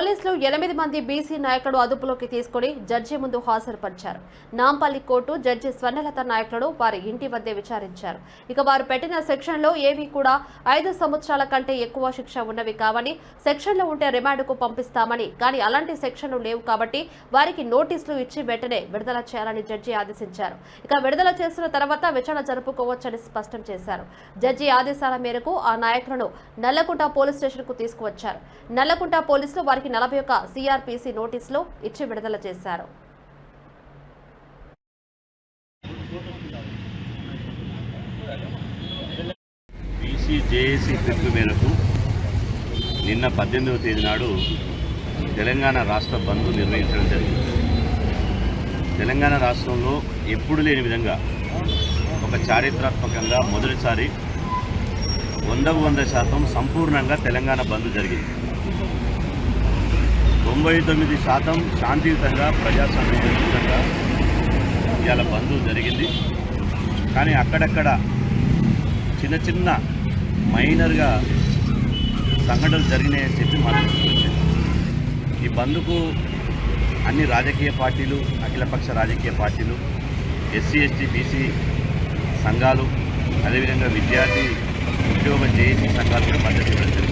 పోలీసులు ఎనిమిది మంది బీసీ నాయకులు అదుపులోకి తీసుకుని జడ్జి ముందు హాజరుపరిచారు. నాంపల్లి కోర్టు జడ్జి స్వర్ణలత నాయకులను వారి ఇంటి వద్దే విచారించారు. ఇక వారు పెట్టిన సెక్షన్లో ఏవి కూడా ఐదు సంవత్సరాల కంటే ఎక్కువ శిక్ష ఉన్నవి కావని సెక్షన్లో ఉంటే రిమాండ్కు పంపిస్తామని కానీ అలాంటి సెక్షన్లు లేవు కాబట్టి వారికి నోటీసులు ఇచ్చి వెంటనే విడుదల చేయాలని జడ్జి ఆదేశించారు. ఇక విడుదల చేసిన తర్వాత విచారణ జరుపుకోవచ్చని స్పష్టం చేశారు. జడ్జి ఆదేశాల మేరకు ఆ నాయకులను నల్లకుంట పోలీస్ స్టేషన్కు తీసుకువచ్చారు. నల్లకుంట పోలీసులు వారికి నలభై ఒక్క సిఆర్పిసి నోటీసులు ఇచ్చి విడుదల చేశారు. బీసీ జేఏసీ పిలుపు మేరకు నిన్న పద్దెనిమిదవ తేదీ నాడు తెలంగాణ రాష్ట్ర బంద్ నిర్వహించడం జరిగింది. తెలంగాణ రాష్ట్రంలో ఎప్పుడు లేని విధంగా ఒక చారిత్రాత్మకంగా మొదటిసారి వందకు వంద శాతం సంపూర్ణంగా తెలంగాణ బంద్ జరిగింది. తొంభై తొమ్మిది శాతం శాంతియుతంగా ప్రజాస్వామ్యంగా ఇవాళ బంద్ జరిగింది. కానీ అక్కడక్కడ చిన్న చిన్న మైనర్గా సంఘటనలు జరిగినాయని చెప్పి మనం ఈ బంద్కు అన్ని రాజకీయ పార్టీలు అఖిలపక్ష రాజకీయ పార్టీలు ఎస్సీ ఎస్టీ బీసీ సంఘాలు అదేవిధంగా విద్యార్థి ఉద్యోగ జేఏసీ సంఘాలు కూడా మద్దతు ఇవ్వడం జరిగింది.